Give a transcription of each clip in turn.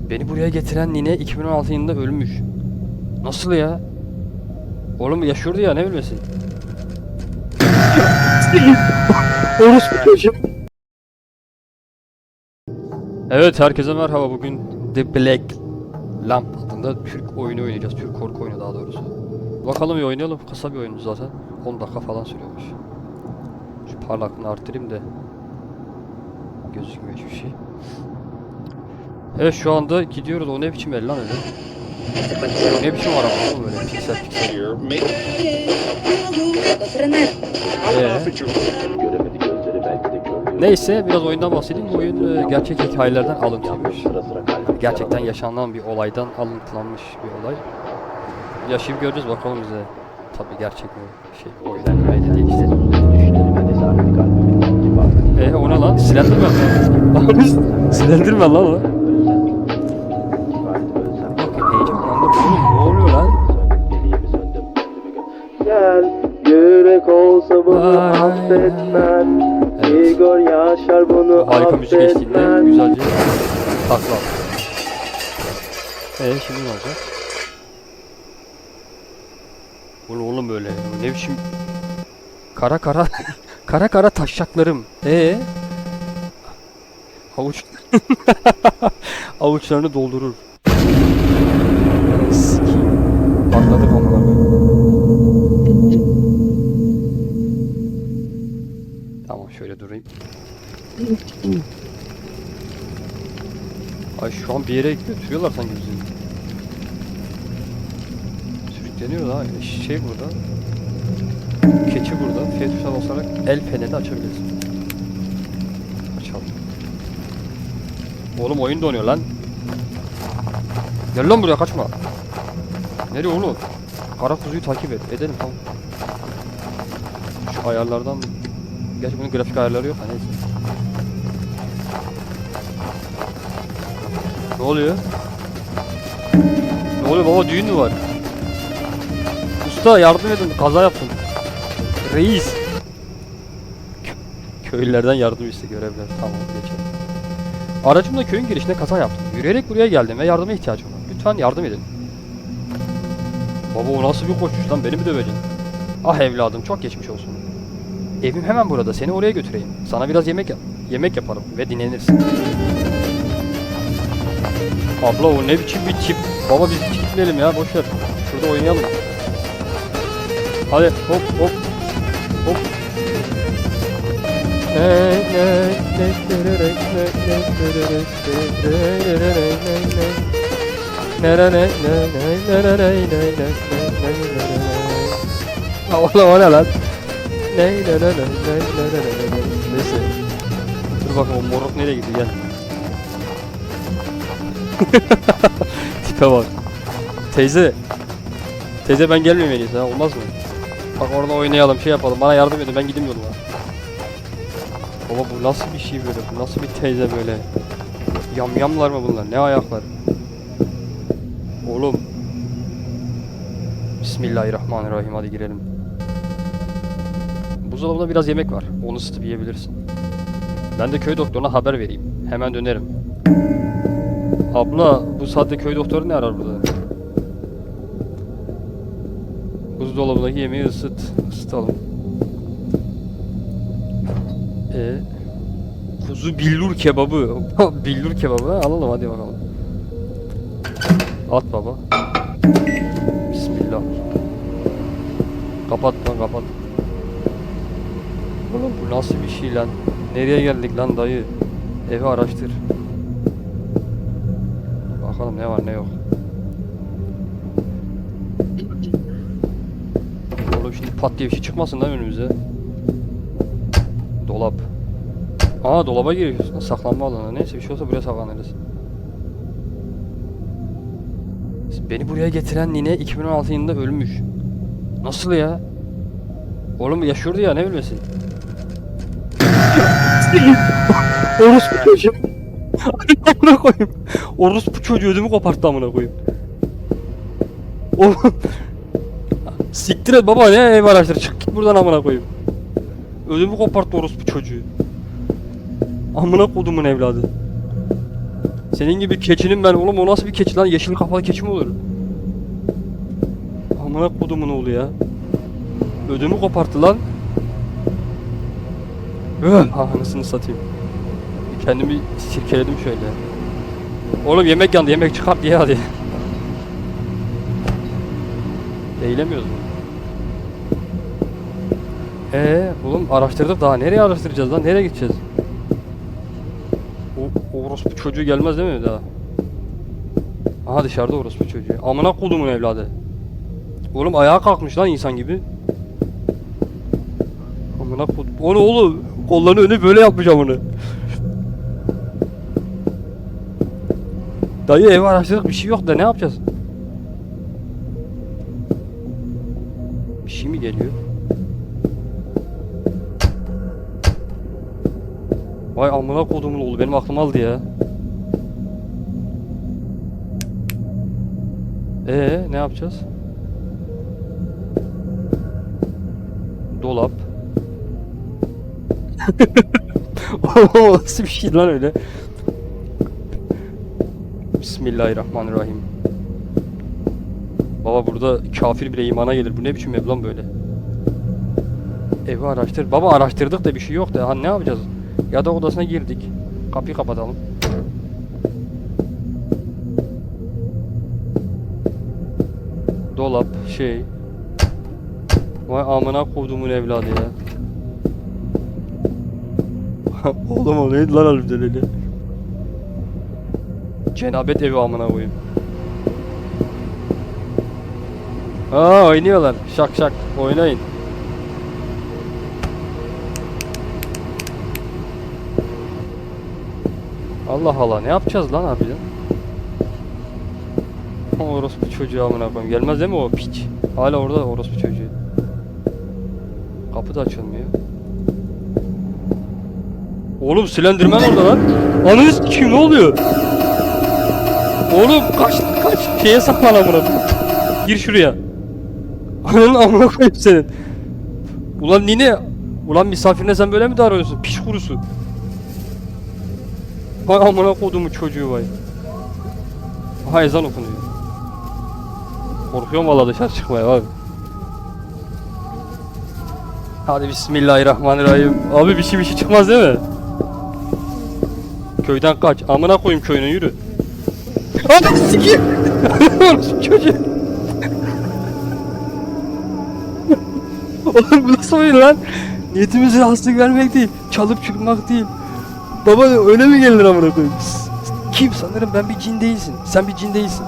Beni buraya getiren nine 2016 yılında ölmüş. Nasıl ya? Oğlum yaşıyordu ya ne ölmesi? Orospu çocuğum. Evet herkese merhaba. Bugün The Black Lamp adında Türk oyunu oynayacağız. Türk korku oyunu daha doğrusu. Bakalım bir oynayalım. Kısa bir oyun zaten. 10 dakika falan sürüyormuş. Şu parlaklığını arttırayım da gözükmüyor hiçbir şey. Evet şu anda gidiyoruz. O ne biçim el lan öyle? Ne biçim araba oğlum böyle piksel piksel. Ee, neyse biraz oyundan bahsedeyim. Bu oyun e, gerçek hikayelerden alıntıymış. Gerçekten yaşanan bir olaydan alıntılanmış bir olay. Yaşayıp göreceğiz bakalım bize. Tabii gerçek mi şey oyun öyle değil işte. Düşlerime nezareti kalbimin ittifakı. Ee o ne lan? Slenderman mı? Slenderman lan o. yürek olsa bunu Ay, affetmem. Evet. Igor Yaşar bunu Harika müzik eşliğinde affetmem. güzelce takla at. Ee şimdi ne olacak? Bu ne oğlum böyle? Ne biçim kara kara kara kara taşacaklarım. Ee Havuç avuçlarını doldurur. Patladık amına Ay şu an bir yere götürüyorlar sanki bizi. Sürükleniyor da şey burada. Keçi burada. F tuşuna basarak el feneri açabilirsin. Açalım. Oğlum oyun donuyor lan. Gel lan buraya kaçma. Nereye oğlum? Kara kuzuyu takip et. Edelim tamam. Şu ayarlardan Gerçi bunun grafik ayarları yok neyse. Ne oluyor? Ne oluyor baba düğün mü var? Usta yardım edin kaza yaptım. Reis. Kö- Köylülerden yardım iste görevler. Tamam geçelim. Aracımla köyün girişinde kaza yaptım. Yürüyerek buraya geldim ve yardıma ihtiyacım var. Lütfen yardım edin. Baba o nasıl bir koşuş lan beni mi döveceksin? Ah evladım çok geçmiş olsun. Evim hemen burada. Seni oraya götüreyim. Sana biraz yemek yap yemek yaparım ve dinlenirsin. Abla o ne biçim bir tip. Baba biz gitmeyelim ya boş ver. Şurada oynayalım. Hadi hop hop hop. Oğlum o ne lan? Ney ne ne ne ne ne ne ne Neyse. Dur bakalım o moruk nereye gitti gel. Tipe bak. Teyze. Teyze ben gelmiyorum en iyisi ha olmaz mı? Bak orada oynayalım şey yapalım bana yardım edin ben gideyim yoluma. Baba bu nasıl bir şey böyle bu nasıl bir teyze böyle. Yamyamlar mı bunlar ne ayaklar. Oğlum. Bismillahirrahmanirrahim hadi girelim. Buzdolabında biraz yemek var. Onu ısıtıp yiyebilirsin. Ben de köy doktoruna haber vereyim. Hemen dönerim. Abla bu saatte köy doktoru ne arar burada? Buzdolabındaki yemeği ısıt. Isıtalım. Ee, kuzu billur kebabı. billur kebabı ha? alalım hadi bakalım. At baba. Bismillah. Kapat lan kapat. Oğlum bu nasıl bir şey lan? Nereye geldik lan dayı? Evi araştır. Bakalım ne var ne yok. Oğlum şimdi pat diye bir şey çıkmasın lan önümüze. Dolap. Aa dolaba giriyoruz. Saklanma alanı. Neyse bir şey olsa buraya saklanırız. Beni buraya getiren nine 2016 yılında ölmüş. Nasıl ya? Oğlum yaşıyordu ya ne ölmesi? Orospu çocuğum. amına koyayım. Orospu çocuğu ödümü koparttı amına koyayım. Oğlum. Siktir et baba ne ev araştır çık git buradan amına koyayım. Ödümü koparttı orospu çocuğu. Amına kodumun evladı. Senin gibi keçinin ben oğlum o nasıl bir keçi lan? Yeşil kafalı keçi mi olur? Amına kodumun oğlu ya. Ödümü koparttı lan. Öh, anasını satayım. Kendimi sirkeledim şöyle. Oğlum yemek yandı yemek çıkart diye hadi. Eğilemiyoruz mu? Ee, oğlum araştırdık daha nereye araştıracağız lan? Nereye gideceğiz? O orospu çocuğu gelmez değil mi daha? Aha dışarıda orospu çocuğu. Amına kodumun evladı. Oğlum ayağa kalkmış lan insan gibi. Amına kodum. Onu oğlum kollarını öne böyle yapacağım onu. Dayı ev araştırdık bir şey yok da ne yapacağız? Bir şey mi geliyor? Vay amına kodumun oğlu benim aklım aldı ya. Ee ne yapacağız? Dolap. O nasıl bir şey lan öyle? Bismillahirrahmanirrahim. Baba burada kafir bile imana gelir. Bu ne biçim ev lan böyle? Evi araştır. Baba araştırdık da bir şey yok da. Ha ne yapacağız? Ya da odasına girdik. Kapıyı kapatalım. Dolap, şey. Vay amına kodumun evladı ya. Oğlum o neydi lan harbiden öyle? Cenabet evi amına koyayım. Aa oynuyorlar. Şak şak oynayın. Allah Allah ne yapacağız lan harbiden? Orospu çocuğu amına koyayım. Gelmez değil mi o piç? Hala orada orospu çocuğu. Kapı da açılmıyor. Oğlum Slenderman orada lan. Ananı sikeyim ne oluyor? Oğlum kaç kaç şeye saklan amına. Gir şuraya. Ananın amına koyayım senin. Ulan nine. Ulan misafirine sen böyle mi davranıyorsun? Piş kurusu. Vay amına kodumu çocuğu vay. Aha ezan okunuyor. Korkuyorum valla dışarı çıkmaya abi. Hadi bismillahirrahmanirrahim. Abi bir şey bir şey çıkmaz değil mi? Köyden kaç. Amına koyayım köyüne yürü. Hadi sikeyim. Çocuğu. Oğlum bu nasıl oyun lan? Niyetimiz rahatsızlık vermek değil. Çalıp çıkmak değil. Baba öyle mi gelir amına koyayım? Kim sanırım ben bir cin değilsin. Sen bir cin değilsin.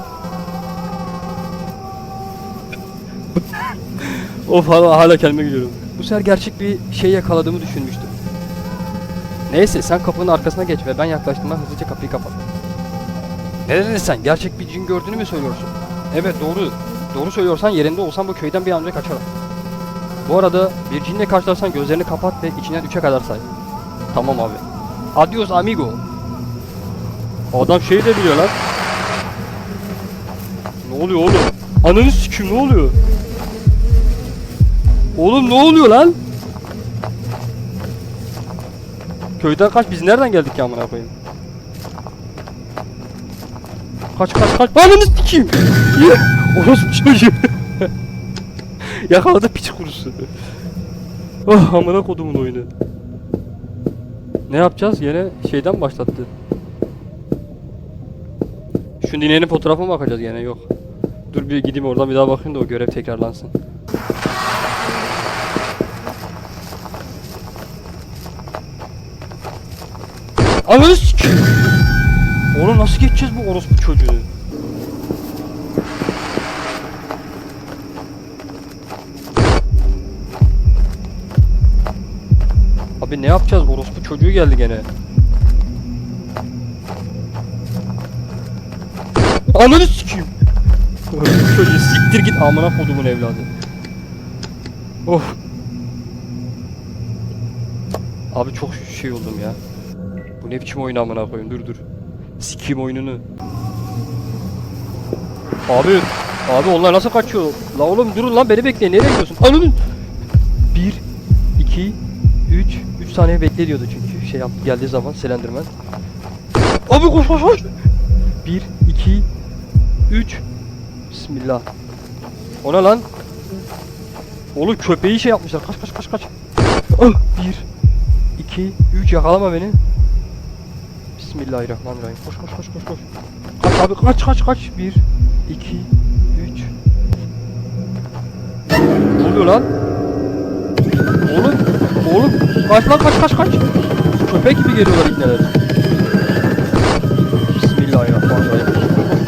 of hala, hala kendime gülüyorum. Bu sefer gerçek bir şey yakaladığımı düşünmüştüm. Neyse sen kapının arkasına geç ve ben yaklaştığımda hızlıca kapıyı kapat. Ne sen? Gerçek bir cin gördüğünü mü söylüyorsun? Evet doğru. Doğru söylüyorsan yerinde olsam bu köyden bir an önce kaçarım. Bu arada bir cinle karşılarsan gözlerini kapat ve içinden üçe kadar say. Tamam abi. Adios amigo. Adam şey de biliyor lan. Ne oluyor oğlum? Ananı sikim ne oluyor? Oğlum ne oluyor lan? Köyden kaç biz nereden geldik ya amına koyayım? Kaç kaç kaç. Ananı sikeyim. Orospu çocuğu. Yakaladı piç kurusu. Oh amına kodumun oyunu. Ne yapacağız? Yine şeyden başlattı. Şu ninenin fotoğrafına bakacağız yine yok. Dur bir gideyim oradan bir daha bakayım da o görev tekrarlansın. Ananı sikeyim. Oğlum nasıl geçeceğiz bu orospu çocuğu? Abi ne yapacağız? Orospu çocuğu geldi gene. Ananı sikeyim. Orospu çocuğu siktir git amına kodumun evladı. Of. Abi çok şey oldum ya. Bu ne biçim oyun amına koyayım dur dur. Sikeyim oyununu. Abi, abi onlar nasıl kaçıyor? La oğlum durun lan beni bekleyin. Nereye gidiyorsun? Ananı. 1 2 3 3 saniye bekle diyordu çünkü şey yaptı geldiği zaman Slenderman. Abi koş koş koş. 1, 2, 3. Bismillah. Ona lan. Oğlum köpeği şey yapmışlar. Kaç kaç kaç kaç. Ah, 1, 2, 3 yakalama beni. Bismillahirrahmanirrahim. Koş koş koş koş koş. Kaç abi kaç kaç kaç. 1, 2, 3. Ne oluyor lan? Oğlum, oğlum kaç lan kaç kaç kaç. Köpek gibi geliyorlar ikneler. Bismillahirrahmanirrahim. Koş, koş,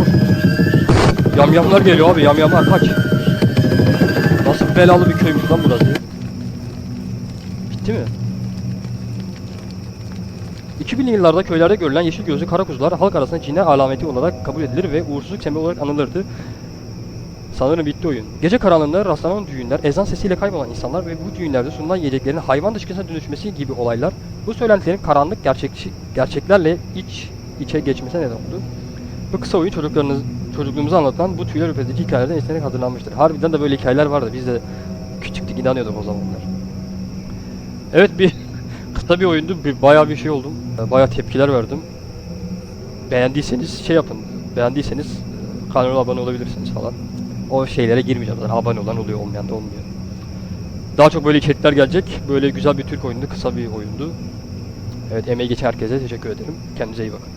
koş. Yamyamlar geliyor abi yamyamlar kaç. Nasıl belalı bir köymüş lan burası. Bitti mi? 2000'li yıllarda köylerde görülen yeşil gözlü kara kuzular halk arasında cinler alameti olarak kabul edilir ve uğursuzluk sembolü olarak anılırdı. Sanırım bitti oyun. Gece karanlığında rastlanan düğünler, ezan sesiyle kaybolan insanlar ve bu düğünlerde sunulan yiyeceklerin hayvan dışkısına dönüşmesi gibi olaylar bu söylentilerin karanlık gerçekçi, gerçeklerle iç içe geçmesine neden oldu. Bu kısa oyun çocuklarınız, çocukluğumuzu anlatan bu tüyler ürpetici hikayelerden esinlenerek hazırlanmıştır. Harbiden de böyle hikayeler vardı. Biz de küçüktük inanıyorduk o zamanlar. Evet bir kısa bir oyundu. Bir, bayağı bir şey oldum. Bayağı tepkiler verdim. Beğendiyseniz şey yapın. Beğendiyseniz kanala abone olabilirsiniz falan. O şeylere girmeyeceğim zaten. Abone olan oluyor, olmayan da olmuyor. Daha çok böyle içerikler gelecek. Böyle güzel bir Türk oyundu, kısa bir oyundu. Evet emeği geçen herkese teşekkür ederim. Kendinize iyi bakın.